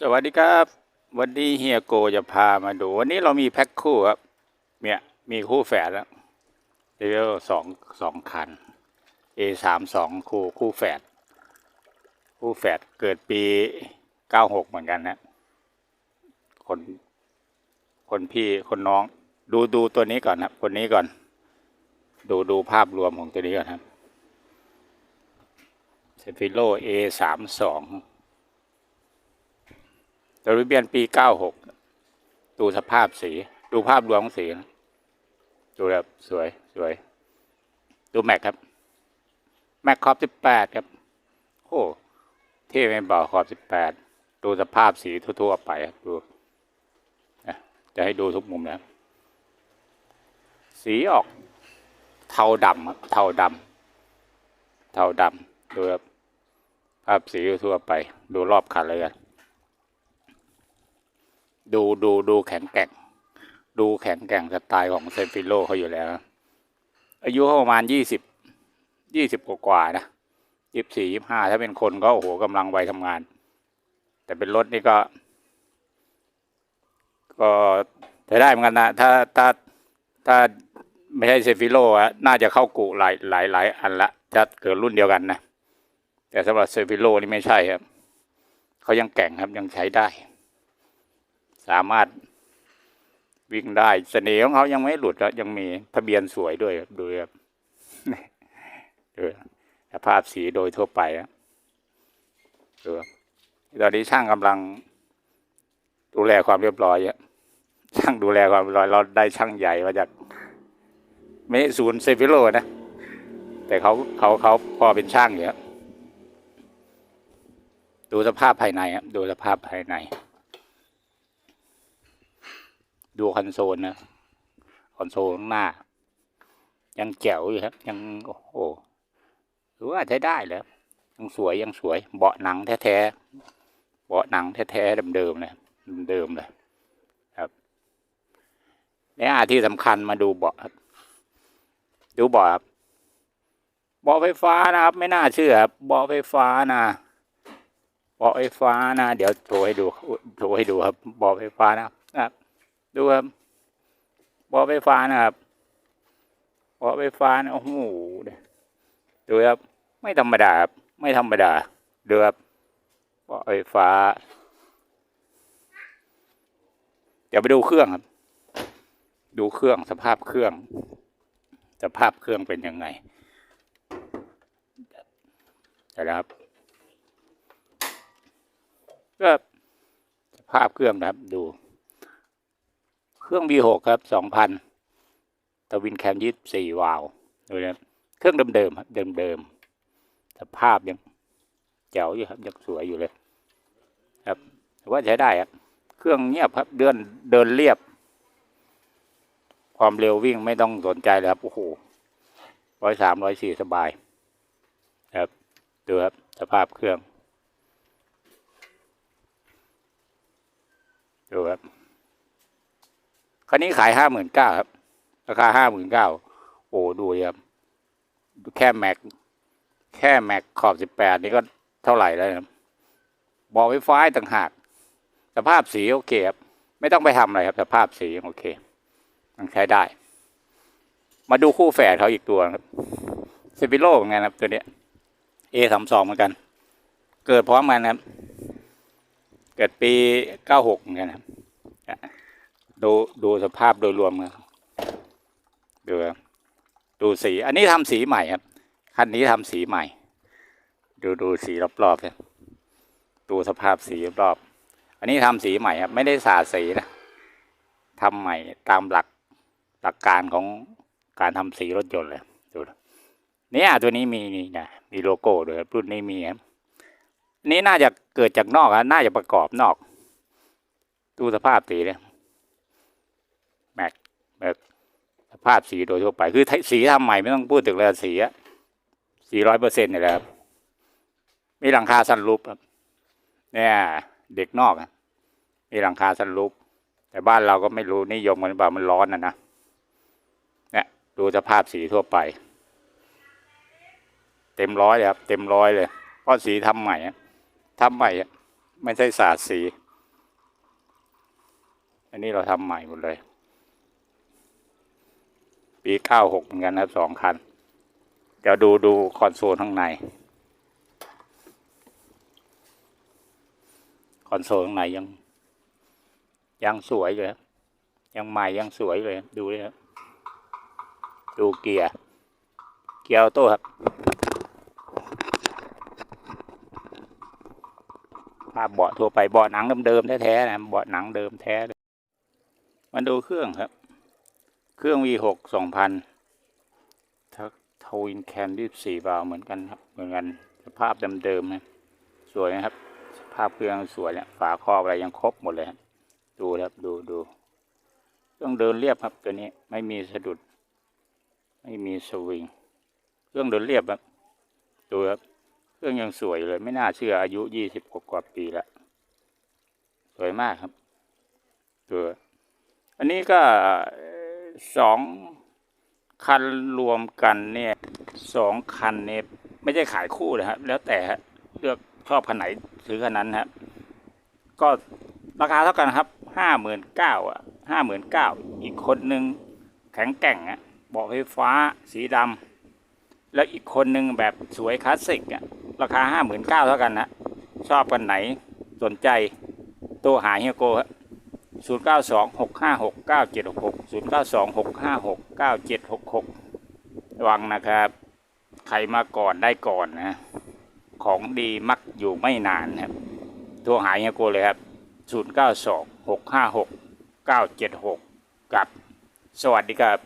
สวัสดีครับ วันนี้เฮียโกจะพามาดู วันนี้เรามีแพ็คคู่ครับเนี่ยมีคู่แฝดแล้วเรียกสองสองคัน A สามสองคู่คู่แฝดคู่แฝดเกิดปีเก้าหกเหมือนกันนะคนคนพี่คนน้อง ดูดูตัวนี้ก่อนครับ คนนี้ก่อน ดูดูภาพรวมของตัวนี้ก่อนครับเซฟิโล A สามสอง ตัวริเบียนปีเก้าหกดูสภาพสี ดูภาพรวมของสีนะดูแบบสวยสวย ดูแม็กครับ แม็กขอบสิบแปดครับโอ้เท่ไม่เบาขอบสิบแปดดูสภาพสีทั่วๆไปครับดูนะจะให้ดูทุกมุมนะสีออกเทาดำครับเทาดำเทาดำดูครับภาพสีทั่วไป ดูรอบคันเลยกัน ดูดูดูแข็งแกร่ง ดูแข็งแกร่งสไตล์ของเซฟิโลเขาอยู่แล้ว อายุเขาประมาณยี่สิบยี่สิบกว่านะยี่สี่ยี่ห้าถ้าเป็นคนก็โอ้โหกำลังวัยทำงาน แต่เป็นรถนี่ก็ ก็ใช้ได้เหมือนกันนะถ้าถ้าถ้าไม่ใช่เซฟิโลอะน่าจะเข้ากูหลายหลายหลายอันละจะเกิดรุ่นเดียวกันนะแต่สำหรับเซฟิโลนี่ไม่ใช่ครับเขายังแก่งครับยังใช้ได้ สามารถวิ่งได้เสน่ห์ของเขายังไม่หลุดแล้วยังมีทะเบียนสวยด้วยครับดูครับดูสภาพสีโดยทั่วไปครับดูตอนนี้ช่างกำลังดูแลความเรียบร้อยอะช่างดูแลความเรียบร้อยเราได้ช่างใหญ่มาจากไม่ศูนย์เซฟิโลนะ แต่เขาเขาเขาพอเป็นช่างอยู่ดูสภาพภายในครับดูสภาพภายใน ดูคอนโซลนะคอนโซลข้างหน้า ยังแจ๋วอยู่ครับ ยังโอ้โหถือว่าใช้ได้เลยครับยังสวยยังสวย เบาะหนังแท้ๆเบาะหนังแท้ๆเดิมๆเลยเดิมๆเลยครับและอาที่สำคัญมาดูเบาะครับดูเบาะครับเบาะไฟฟ้านะครับไม่น่าเชื่อครับเบาะไฟฟ้านะเบาะไฟฟ้านะ เดี๋ยวโชว์ให้ดูโชว์ให้ดูครับเบาะไฟฟ้านะครับ ดูครับบ่อไฟฟ้านะครับบ่อไฟฟ้านะโอ้โหดูครับไม่ธรรมดาครับไม่ธรรมดาดูครับบ่อไฟฟ้า เดี๋ยวไปดูเครื่องครับ ดูเครื่องสภาพเครื่อง สภาพเครื่องเป็นยังไงเดี๋ยวนะครับก็สภาพเครื่องนะครับดู เครื่อง V6 ครับ2,000ตวินแคม24วาล์วดูนะเครื่องเดิมๆครับเดิมๆสภาพยังแจ๋วอยู่ครับยังสวยอยู่เลย ครับว่าใช้ได้ครับเครื่องเงียบครับเดินเดินเรียบ ความเร็ววิ่งไม่ต้องสนใจเลยครับโอ้โหร้อยสามร้อยสี่สบาย ครับดูครับสภาพเครื่องดูครับ คันนี้ขายห้าหมื่นเก้าครับ ราคาห้าหมื่นเก้าโอ้ดูครับแค่แม็ก แค่แม็กขอบสิบแปดนี่ก็เท่าไหร่แล้วครับบอกไฟฟ้าต่างหาก สภาพสีโอเคครับ ไม่ต้องไปทำอะไรครับ สภาพสีโอเคมันใช้ได้ มาดูคู่แฝดเขาอีกตัวครับเซฟิโลเหมือนกันครับ ตัวเนี้ยเอสามสองเหมือนกัน เกิดพร้อมกันครับ เกิดปีเก้าหกเหมือนกันครับ ดูดูสภาพโดยรวมครับดูครับดูสี อันนี้ทำสีใหม่ครับ คันนี้ทำสีใหม่ ดูดูสีรอบๆเลยดูสภาพสีรอบๆอันนี้ทำสีใหม่ครับ ไม่ได้สาดสีนะทำใหม่ตามหลักหลักการของการทำสีรถยนต์เลยดูเนี่ยตัวนี้มีนี่นะมีโลโก้ด้วยครับรุ่นนี้มีครับนนี้น่าจะเกิดจากนอกครับน่าจะประกอบนอก ดูสภาพสีเลย แบบสภาพสีโดยทั่วไป คือสีทำใหม่ไม่ต้องพูดถึงเลยสีอะสีร้อยเปอร์เซ็นต์นี่แหละครับมีหลังคาสันรูปครับ เนี่ย เด็กนอกมีหลังคาสันรูปแต่บ้านเราก็ไม่รู้นิยมกันหรือเปล่ามันร้อนนะนะเนี่ยดูสภาพสีทั่วไป เต็มร้อยเลยครับ เต็มร้อยเลยเพราะสีทำใหม่อะทำใหม่ไม่ใช่สาดสี อันนี้เราทำใหม่หมดเลย ปีเก้าหกเหมือนกันนะครับสองคัน เดี๋ยวดูดูคอนโซลข้างใน คอนโซลข้างในยัง ยังสวยเลยครับยังใหม่ยังสวยเลยดูเลยครับดูเกียร์ เกียร์ออโต้ครับภาพเบาะทั่วไปเบาะหนังเดิมๆแท้ๆนะเบาะหนังเดิมแท้เลยมาดูเครื่องครับ เครื่อง V6 2000ทักทวินแคน24 บาล์วเหมือนกันครับ เหมือนกัน สภาพเดิมๆนะสวยนะครับ สภาพเครื่องสวยเนี่ยฝาครอบอะไรยังครบหมดเลยครับดูครับดูดูเครื่องเดินเรียบครับตัวนี้ไม่มีสะดุด ไม่มีสวิง เครื่องเดินเรียบครับดูครับเครื่องยังสวยเลย ไม่น่าเชื่ออายุยี่สิบกว่าปีล้วสวยมากครับตัวอันนี้ก็ สองคันรวมกันเนี่ยสองคันเนี่ยไม่ใช่ขายคู่นะครับ แล้วแต่เลือกชอบคันไหนซื้อคันนั้นครับก็ราคาเท่ากันครับห้าหมื่นเก้าอะห้าหมื่นเก้าอีกคนหนึ่งแข็งแกร่งอะเบาะไฟฟ้าสีดำแล้วอีกคนหนึ่งแบบสวยคลาสสิกอะราคาห้าหมื่นเก้าเท่ากันนะชอบกันไหนสนใจตัวหาเฮียโรับ 0 9 2 6 5 6 9 7 6 6 0 9 2 6 5 6 9 7 6 6 ระวังนะครับ ใครมาก่อนได้ก่อนนะ ของดีมักอยู่ไม่นานครับโทรหายเฮียโกเลยครับ 0 9 2 6 5 6 9 7 6 กับ สวัสดีครับ